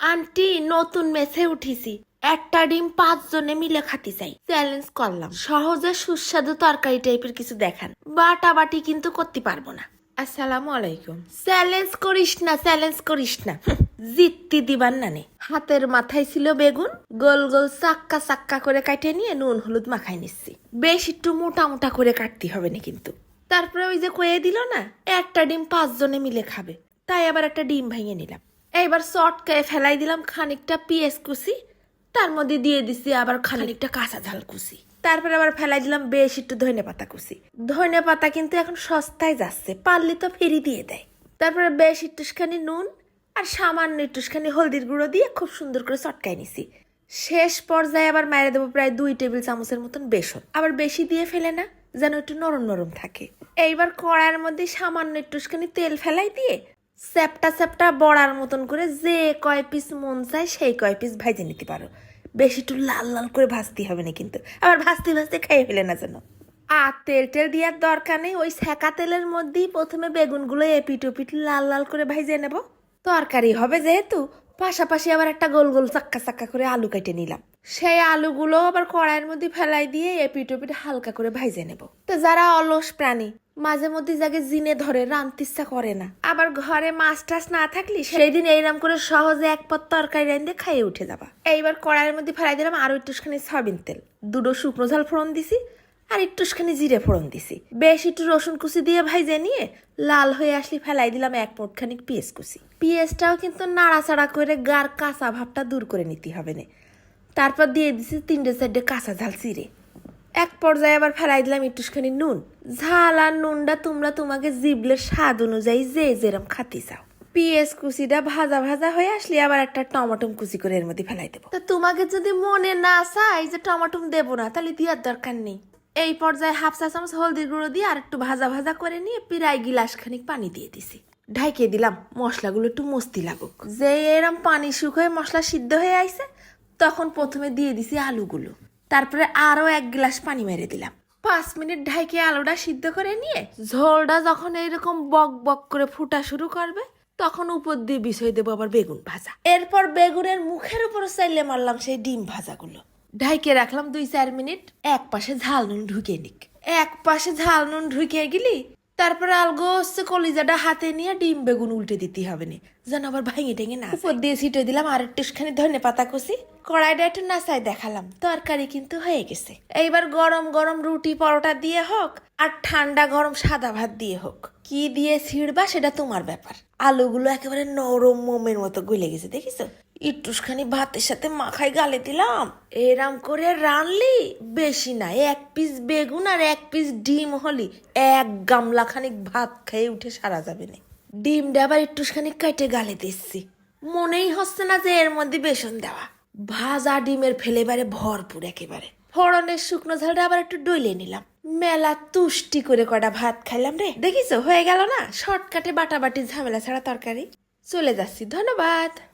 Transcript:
Aunty নতুন মেসে উঠিছি। একটা ডিম পাঁচজনে মিলে খাতে চাই। চ্যালেঞ্জ করলাম। সহজে সুস্বাদু তরকারি টাইপের কিছু দেখান। বাটা বাটি কিন্তু করতে পারব না। আসসালামু আলাইকুম। চ্যালেঞ্জ করিস না চ্যালেঞ্জ করিস না। জিততে দিবার না নে হাতের মাথায় ছিল বেগুন। গোল গোল চাক্কা চাক্কা করে কাটে নিয়ে নুন হলুদ মাখাই নিচ্ছি। বেশ একটু মোটা মোটা করে কাটতে হবে না কিন্তু। তারপরে ওই যে কয়ে দিল না একটা ডিম পাঁচজনে মিলে খাবে। তাই আবার একটা ডিম ভেঙে নিলাম। এইবার চটকায় ফেলাই দিলাম খানিকটা পিএস কুচি, তার মধ্যে দিয়ে দিছি আবার খানিকটা কাঁচা ঝাল কুচি। তারপরে আবার ফেলাই দিলাম বেশ একটু ধনে পাতা কুচি। ধনে পাতা কিন্তু এখন সস্তায় যাচ্ছে, পারলে তো ফেরি দিয়ে দেয়। তারপরে বেশ একটুখানি নুন আর সামান্য একটুখানি হলদির গুঁড়ো দিয়ে খুব সুন্দর করে চটকাই নিছি। শেষ পর্যায়ে আবার মায়ের দেবো প্রায় দুই টেবিল চামচের মতন বেসন। আবার বেশি দিয়ে ফেলে না, যেন একটু নরম নরম থাকে। এইবার কড়াইয়ের মধ্যে সামান্য একটুখানি তেল ফেলাই দিয়ে স্যাপটা স্যাপটা বড়ার মতন করে যে কয় পিস মন চায় সেই কয় পিস ভাজে নিতে পারো। বেশি একটু লাল লাল করে ভাজতে হবে না কিন্তু। আবার ভাজতে ভাজতে খাইয়ে ফেলে না যেন। আর তেল টেল দেওয়ার দরকার নেই, ওই সেকা তেলের মধ্যেই প্রথমে বেগুনগুলো এপিট ওপিট লাল লাল করে ভাজে নেব। তরকারি হবে যেহেতু, পাশাপাশি আবার একটা গোল গোল চাক্কা চাক্কা করে আলু কেটে নিলাম। সেই আলুগুলো আবার কড়াইয়ের মধ্যে ফেলাই দিয়ে এপিট ওপিট হালকা করে ভাইজে নেব। তো যারা অলস প্রাণী, মাঝে মধ্যে যাকে জিনে ধরে রানতে ইচ্ছা করে না। আবার ঘরে মাছ টাছ না থাকলে সেই দিন এইরকম করে সহজে এক পথ তরকারি রান্ধে খাইয়ে উঠে যাবা। এইবার কড়াইয়ের মধ্যে ফেলাই দিলাম আরও একটুখানি সয়াবিন তেল। দুটো শুকনো ঝাল ফোড়ন দিছি আর একটুখানি জিরে ফোড়ন দিছি। বেশ একটু রসুন কুচি দিয়ে ভাইজে নিয়ে লাল হয়ে আসলে ফেলাই দিলাম এক খানিক পেঁয়াজ কুচি। পেঁয়াজটাও কিন্তু নাড়াচাড়া করে গার কাঁচা ভাবটা দূর করে নিতে হবে না। তারপর দিয়ে দিছি তিনটে চারটে কাঁচা ঝাল চিড়ে। এক পর্যায়ে আবার ফেলাই দিলাম একটুখানি নুন। ঝাল আর নুনটা তোমরা তোমাকে জিবলের স্বাদ অনুযায়ী যে যেরম খাতে চাও। পিএস কুচিটা ভাজা ভাজা হয়ে আসলে আবার একটা টমাটম কুচি করে এর মধ্যে ফেলাই দেবো। তা তোমাকে যদি মনে না চাই যে টমাটম দেবো না তাহলে দেওয়ার দরকার নেই। এই পর্যায়ে হাফ চা চামচ হলদির গুঁড়ো দিয়ে আর একটু ভাজা ভাজা করে নিয়ে প্রায় গিলাস খানিক পানি দিয়ে দিছি। ঢাইকে দিলাম মশলাগুলো একটু মস্তি লাগুক। যে এরম পানি শুকিয়ে মশলা সিদ্ধ হয়ে আইছে তখন প্রথমে দিয়ে দিছি আলুগুলো। তারপরে আরও এক গ্লাস পানি মেরে দিলাম। পাঁচ মিনিট ঢাইকে আলুটা সিদ্ধ করে নিয়ে ঝোলটা যখন এইরকম বক বক করে ফুটা শুরু করবে, তখন উপর দিয়ে বিষয় দেবো আবার বেগুন ভাজা। এরপর বেগুনের মুখের উপর চাইলে মারলাম সেই ডিম ভাজাগুলো। ঢাইকে রাখলাম দুই চার মিনিট, এক পাশে ঝাল নুন ঢুকে নিক। এক পাশে ঝাল নুন ঢুকে গেলি তারপরে আলগো হচ্ছে কলিজাটা হাতে নিয়ে ডিম বেগুন উল্টে দিতে হবে না। যেন আবার ভাঙে টেঙে না উপর দিয়ে ছিটে দিলাম আর একটুখানি ধনে পাতা কষি। কড়াইটা একটু নাচাই দেখালাম। তরকারি কিন্তু হয়ে গেছে। এইবার গরম গরম রুটি পরোটা দিয়ে হোক আর ঠান্ডা গরম সাদা ভাত দিয়ে হোক। কি দিয়ে ছিড়বা সেটা তোমার ব্যাপার। আলুগুলো একেবারে নরম মোমের মতো গলে গেছে দেখিছো? একটুখানি ভাতের সাথে মাখাই গালে দিলাম। এরাম করে রানলি, বেশি না, এক পিস বেগুন আর এক পিস ডিম হলি। এক গামলা খানিক ভাত খেয়ে উঠে সারা যাবে না। ডিমটা আবার একটুখানি কেটে গালে দিচ্ছি। মনেই হচ্ছে না যে এর মধ্যে বেসন দেওয়া। ভাজা ডিমের ফেলেবারে ভরপুর একেবারে। ফোড়নের শুকনো ঝালটা আবার একটু ডইলে নিলাম। মেলা তুষ্টি করে কটা ভাত খাইলাম রে। দেখিছো, হয়ে গেল না? শর্টকাটে বাটাবাটি ঝামেলা ছাড়া তরকারি। চলে যাচ্ছি, ধন্যবাদ।